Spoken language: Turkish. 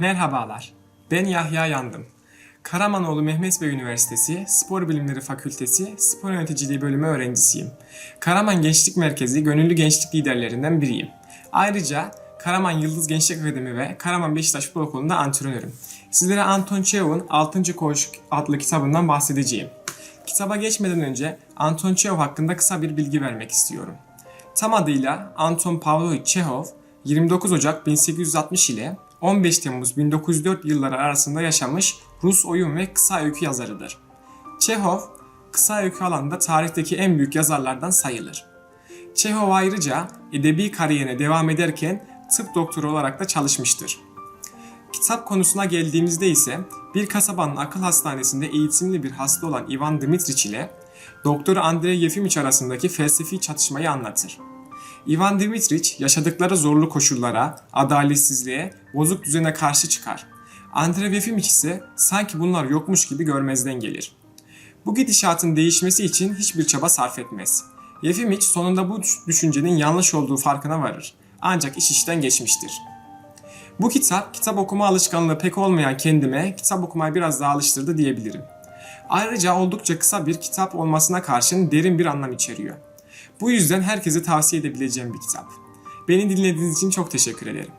Merhabalar, ben Yahya Yandım. Karamanoğlu Mehmet Bey Üniversitesi Spor Bilimleri Fakültesi Spor Yöneticiliği bölümü öğrencisiyim. Karaman Gençlik Merkezi gönüllü gençlik liderlerinden biriyim. Ayrıca Karaman Yıldız Gençlik Akademi ve Karaman Beşiktaş Futbol Okulu'nda antrenörüm. Sizlere Anton Çehov'un 6. Koğuş adlı kitabından bahsedeceğim. Kitaba geçmeden önce Anton Çehov hakkında kısa bir bilgi vermek istiyorum. Tam adıyla Anton Pavlovich Çehov, 29 Ocak 1860 ile 15 Temmuz 1904 yılları arasında yaşamış Rus oyun ve kısa öykü yazarıdır. Çehov, kısa öykü alanında tarihteki en büyük yazarlardan sayılır. Çehov ayrıca edebi kariyerine devam ederken tıp doktoru olarak da çalışmıştır. Kitap konusuna geldiğimizde ise bir kasabanın akıl hastanesinde eğitimli bir hasta olan Ivan Dimitrich ile Doktor Andrei Yefimich arasındaki felsefi çatışmayı anlatır. Ivan Dimitrich yaşadıkları zorlu koşullara, adaletsizliğe, bozuk düzene karşı çıkar. Andrei Yefimich ise sanki bunlar yokmuş gibi görmezden gelir. Bu gidişatın değişmesi için hiçbir çaba sarf etmez. Yefimich sonunda bu düşüncenin yanlış olduğu farkına varır. Ancak iş işten geçmiştir. Bu kitap, kitap okuma alışkanlığı pek olmayan kendime kitap okumayı biraz daha alıştırdı diyebilirim. Ayrıca oldukça kısa bir kitap olmasına karşın derin bir anlam içeriyor. Bu yüzden herkese tavsiye edebileceğim bir kitap. Beni dinlediğiniz için çok teşekkür ederim.